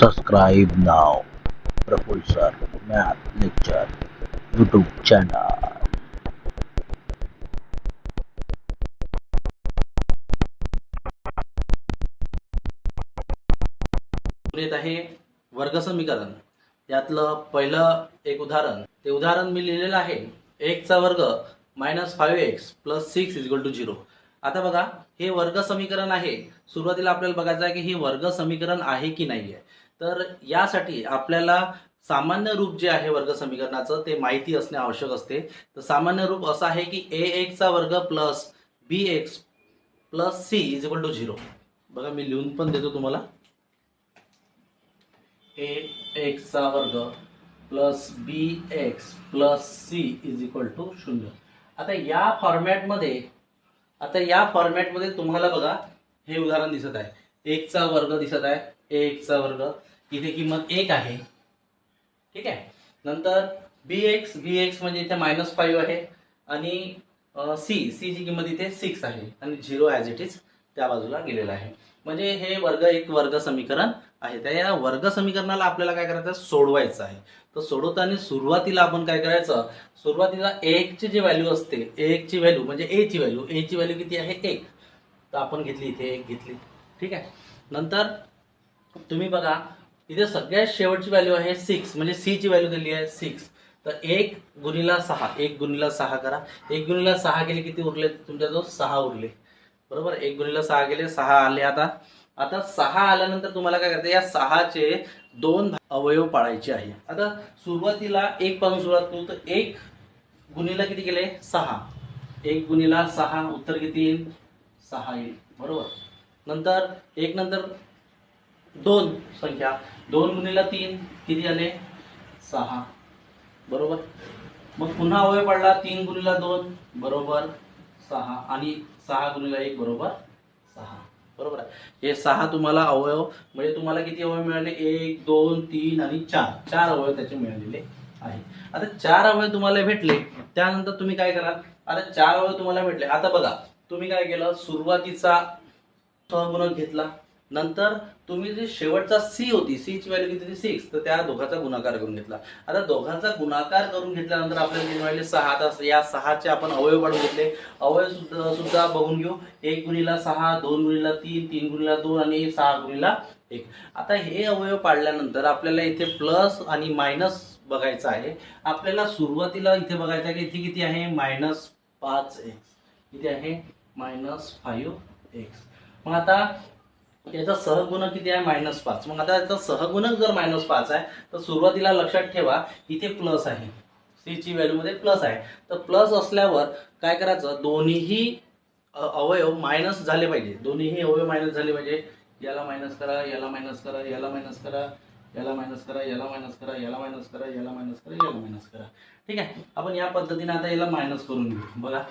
Subscribe now. Propulsor Math lecture YouTube channel. येत आहे वर्गसमीकरण यातलं पहिलं एक उदाहरण. ते उदाहरण मी लिहिलेलं आहे. एकचा वर्ग minus five X plus six equal to zero आता बघा हे वर्ग समीकरण आहे. सुरुवातीला आपल्याला बघायचं आहे की हे वर्ग समीकरण आहे की नाही आहे तर यासाठी आपल्याला सामान्य रूप जे आहे वर्ग समीकरणाचं ते माहिती असणे आवश्यक असते. तर सामान्य रूप असं आहे की ए एक्सचा वर्ग plus B X plus C is equal to zero. बघा मी लिहून पण देतो तुम्हाला. ए एक्सचा वर्ग plus B X plus C is equal to शून्य. आता या फॉर्मॅटमध्ये आता या फॉर्मॅटमध्ये तुम्हाला बघा हे उदाहरण दिसत आहे. एकचा वर्ग दिसत आहे ए एक्सचा वर्ग. इथे किंमत एक आहे. ठीक आहे? नंतर बी एक्स बी एक्स म्हणजे इथे मायनस फाईव्ह आहे. आणि सी सी ची किंमत इथे सिक्स आहे. आणि झिरो ॲज इट इज त्या बाजूला गेलेला आहे. म्हणजे हे वर्ग एक वर्ग समीकरण आहे. त्या या वर्ग समीकरणाला आपल्याला काय करायचं? सोडवायचं आहे. तर सोडवताना सुरुवातीला आपण काय करायचं? सुरुवातीला एकची जी व्हॅल्यू असते एकची व्हॅल्यू म्हणजे ए ची व्हॅल्यू ए ची व्हॅल्यू किती आहे? एक. तर आपण घेतली इथे एक घेतली. ठीक आहे? नंतर तुम्ही बघा इथे सगळ्यात शेवटची व्हॅल्यू आहे सिक्स म्हणजे सी ची व्हॅल्यू दिली आहे सिक्स तर एक गुणीला सहा. एक गुणीला सहा करा. एक गुणीला सहा केले किती उरले? तुमच्याजवळ सहा उरले. बरोबर? एक गुणीला सहा गेले सहा आले आता. आता सहा आल्यानंतर तुम्हाला काय करायचं या सहाचे दोन अवयव पाळायचे आहे. आता सुरुवातीला एक पासून सुरुवात करू. तर एक गुणीला किती गेले सहा. एक गुणीला सहा. उत्तर किती येईल? सहा येईल. बरोबर? नंतर एक नंतर दोन संख्या. दोन गुणीला तीन किती आले? सहा. बरोबर? मग पुन्हा अवयव पडला तीन गुणीला दोन बरोबर सहा. आणि सहा गुणीला एक बरोबर सहा. बरोबर आहे. हे सहा तुम्हाला अवयव म्हणजे तुम्हाला किती अवयव मिळाले? एक दोन तीन आणि चार. चार अवयव त्याचे मिळालेले आहे आता चार अवयव तुम्हाला भेटले त्यानंतर तुम्ही काय कराल? आता चार अवयव तुम्हाला भेटले. आता बघा तुम्ही काय केलं? सुरुवातीचा सहगुणक घेतला. नंतर तुम्ही जी शेवटचा सी होती सीची व्हॅल्यू किती सिक्स तर त्या दोघांचा गुणाकार करून घेतला. आता दोघांचा गुणाकार करून घेतल्यानंतर आपल्याला किती मिळाले सहा आता या सहाचे आपण अवयव काढून घेतले. अवयव सुद्धा सुद्धा बघून घेऊ. एक गुणीला सहा दोन गुणीला तीन तीन गुणीला दोन आणि सहा गुणीला एक. आता हे अवयव पाडल्यानंतर आपल्याला इथे प्लस आणि मायनस बघायचं आहे. आपल्याला सुरुवातीला इथे बघायचं आहे की इथे किती आहे? मायनस पाच एक्स किती आहे? मायनस फाईव्ह एक्स मग आता याचा सहगुणक किती आहे? मायनस पाच. मग आता याचा सहगुणक जर मायनस पाच आहे तर सुरुवातीला लक्षात ठेवा इथे प्लस आहे. सी व्हॅल्यूमध्ये प्लस आहे. तर प्लस असल्यावर काय करायचं? दोन्हीही अवयव मायनस झाले पाहिजे. दोन्हीही अवयव मायनस झाले पाहिजे. याला मायनस करा याला मायनस करा याला मायनस करा याला मायनस करा याला मायनस करा याला मायनस करा याला मायनस करा याला मायनस करा. ठीक आहे? आपण या पद्धतीने आता याला मायनस करून घेऊ. बघा.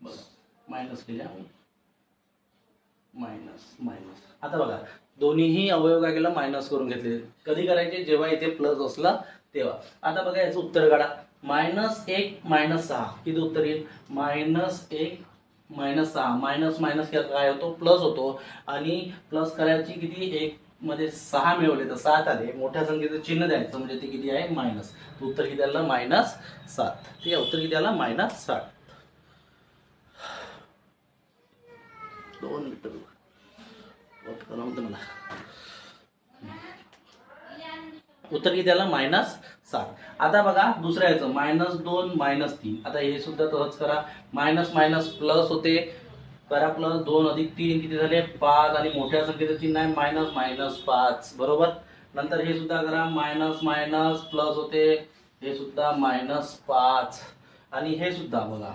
बघा. मायनस केल्या मायनस मायनस. आता बघा दोन्हीही अवयव काय केलं मायनस करून घेतले. कधी करायचे? जेव्हा इथे प्लस असला तेव्हा. आता बघा याचं उत्तर काढा. मायनस एक मायनस सहा. किती उत्तर येईल? मायनस एक मायनस सहा. मायनस मायनस काय होतो? प्लस होतो. आणि प्लस करायची किती? एक मध्ये सहा मिळवले. तर सात आले. मोठ्या संख्येचं चिन्ह द्यायचं. म्हणजे ते किती आहे? मायनस. उत्तर किती आलं? मायनस सात. ठीक आहे? उत्तर किती आलं? मायनस सात दोन मीटर मला. उत्तर किती आलं? मायनस सात. आता बघा दुसऱ्या याचं मायनस दोन मायनस तीन. आता हे सुद्धा तसंच करा. मायनस मायनस प्लस होते. करा प्लस दोन अधिक तीन किती झाले? पाच. आणि मोठ्या संख्येचं चिन्ह आहे. मायनस मायनस पाच. बरोबर? नंतर हे सुद्धा करा. मायनस मायनस प्लस होते. हे सुद्धा मायनस पाच. आणि हे सुद्धा बघा.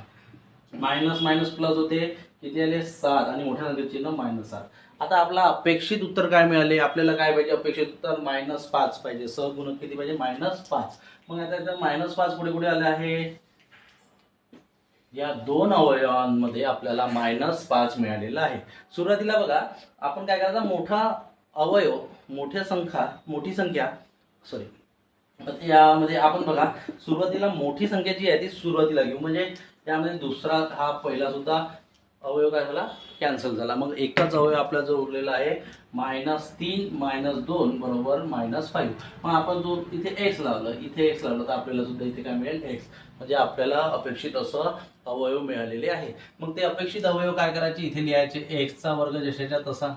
मायनस मायनस प्लस होते. किती आले सात आणि मोठ्या संख्येचं चिन्ह मायनस सात. आता आपला अपेक्षित उत्तर काय मिळाले? आपल्याला काय पाहिजे? अपेक्षित उत्तर मायनस पाच पाहिजे. सहगुणक किती पाहिजे? मायनस पाच. मग आता मायनस पाच पुढे पुढे आले आहे. या दोन अवयवांमध्ये आपल्याला मायनस पाच मिळालेला आहे. सुरुवातीला बघा आपण काय करायचं? मोठा अवयव मोठ्या संख्या मोठी संख्या सॉरी यामध्ये आपण बघा सुरुवातीला मोठी संख्या जी आहे ती सुरुवातीला घेऊ. म्हणजे यामध्ये दुसरा हा पहिला सुद्धा अवयव काय झाला? कॅन्सल झाला. मग एकच अवयव आपला जो उरलेला आहे मायनस तीन मायनस दोन बरोबर मायनस फाईव्ह मग आपण जो इथे एक्स लावलं इथे एक्स लावलं तर आपल्याला सुद्धा इथे काय मिळेल? एक्स म्हणजे आपल्याला अपेक्षित असं अवयव मिळालेले आहे. मग ते अपेक्षित अवयव काय करायचे? इथे लिहायचे एक्सचा वर्ग जशाच्या तसा.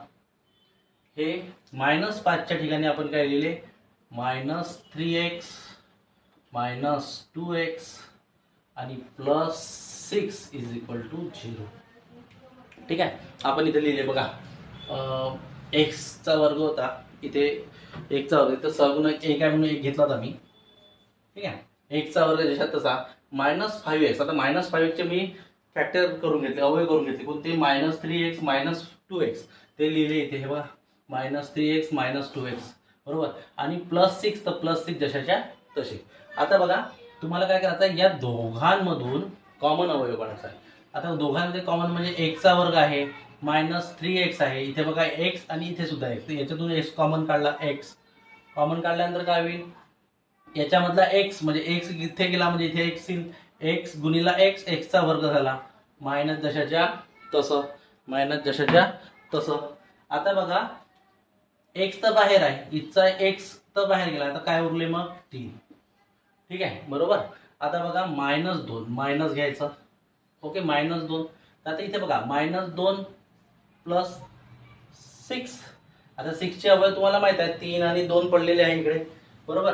हे मायनस पाचच्या ठिकाणी आपण काय लिहिले? Minus three X minus two X आणि plus six is equal to zero ठीक आहे? आपण इथे लिहिले बघा. एक्सचा वर्ग होता. इथे एकचा वर्ग. इथं सगुण एक आहे म्हणून एक घेतला होता मी. ठीक आहे? एकचा वर्ग जशात तसा मायनस फाईव्ह एक्स आता मायनस फाईव्ह एक्सचे मी फॅक्टर करून घेतले अवय करून घेतले. कोणते? Minus three X minus two X ते लिहिले इथे हे बघा. Minus three X minus two X बरोबर? आणि प्लस सिक्स तर प्लस सिक्स जशाच्या तसे. आता बघा तुम्हाला काय करायचं आहे? या दोघांमधून कॉमन अवयव काढायचा आहे आता दोघांमध्ये कॉमन म्हणजे एक्सचा वर्ग आहे मायनस थ्री एक्स आहे. इथे बघा एक्स आणि इथे सुद्धा एक्स याच्यातून एक्स कॉमन काढला एक्स कॉमन काढल्यानंतर काय होईल? याच्यामधला एक्स म्हणजे एक्स इथे गेला म्हणजे इथे एक्स येईल. एक्स गुणिला एक्स एक्सचा वर्ग झाला. मायनस जशाच्या तसं. मायनस जशाच्या तसं. आता बघा एक्स तर बाहेर आहे. इथचा एक्स तर बाहेर गेला. आता काय उरले मग? तीन. ठीक आहे? बरोबर? आता बघा मायनस दोन. मायनस घ्यायचं. ओके मायनस दोन. तर आता इथे बघा मायनस दोन प्लस सिक्स आता सिक्सचे अवयव तुम्हाला माहीत आहे तीन आणि दोन पडलेले आहे इकडे. बरोबर?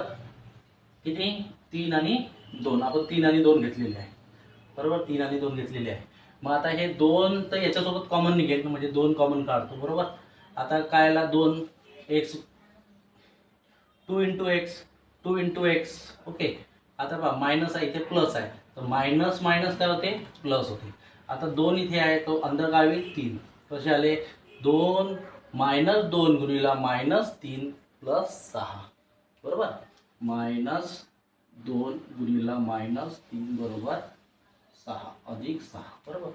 किती? तीन आणि दोन. आपण तीन आणि दोन घेतलेले आहे. बरोबर? तीन आणि दोन घेतलेले आहे. मग आता हे दोन तर याच्यासोबत कॉमन निघेल. म्हणजे दोन कॉमन काढतो. बरोबर? आता कायला दोन X two into X two into X okay आता पहा मायनस आहे इथे प्लस आहे. तर मायनस मायनस काय होते? प्लस होते. आता दोन इथे आहे तो अंदर तीन. कसे आले? दोन मायनस दोन गुणिला मायनस तीन प्लस सहा. बरोबर? मायनस दोन गुणिला मायनस तीन बरोबर सहा. अधिक सहा. बरोबर?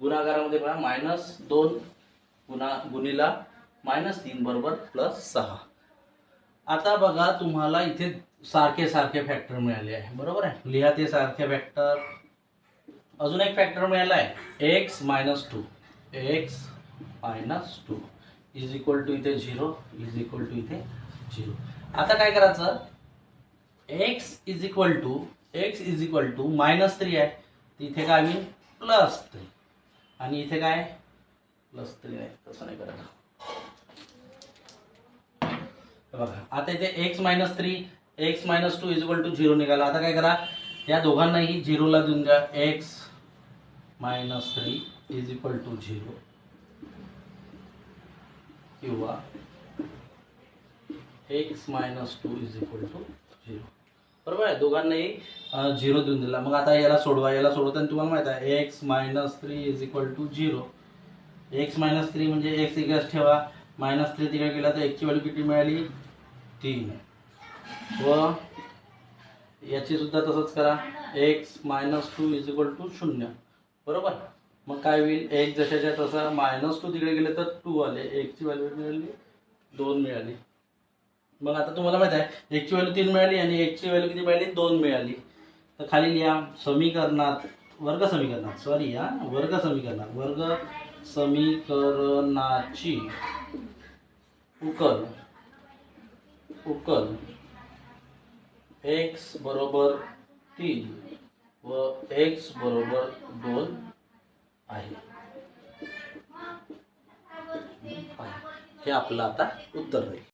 गुणाकारामध्ये पहा मायनस दोन गुणा गुणिला मायनस तीन बरोबर प्लस सहा. आता बघा तुम्हाला इथे सारखे सारखे फॅक्टर मिळाले आहे. बरोबर आहे? लिहा ते सारखे फॅक्टर अजून एक फॅक्टर मिळाला आहे. X minus two X minus two is equal to इथे झिरो इज इक्वल टू इथे झिरो आता काय करायचं? X is equal to X is equal to minus three आहे. इथे काय होईल? प्लस थ्री आणि इथे काय? प्लस थ्री नाही. तसं नाही करायचं बघा. आता इथे X minus three X minus two is equal to zero निघाला. आता काय करा? या दोघांनाही झिरोला देऊन द्या. X minus three is equal to zero. किंवा X minus two is equal to zero. बरोबर आहे? दोघांनाही झिरो देऊन दिला. मग आता याला सोडवा. याला सोडवताना तुम्हाला माहीत आहे X minus three is equal to zero. X minus three म्हणजे एक्स इकडे ठेवा. मायनस थ्री तिकडे गेला तर एक्सची व्हॅल्यू किती मिळाली? तीन. व याची सुद्धा तसंच करा. X minus two is equal to शून्य. बरोबर? मग काय होईल? एक जशाच्या तसा मायनस टू तिकडे गेले तर टू आले. एकची व्हॅल्यू मिळाली दोन मिळाली. मग आता तुम्हाला माहीत आहे एकची व्हॅल्यू तीन मिळाली आणि एकची व्हॅल्यू किती मिळाली? दोन मिळाली. तर खाली लिहा समीकरणात वर्ग समीकरणात सॉरी या वर्ग समीकरणात वर्ग समीकरणाची उकल उकल एक्स बरोबर तीन व एक्स बरोबर दोन आहे. हे आपलं आता उत्तर राहील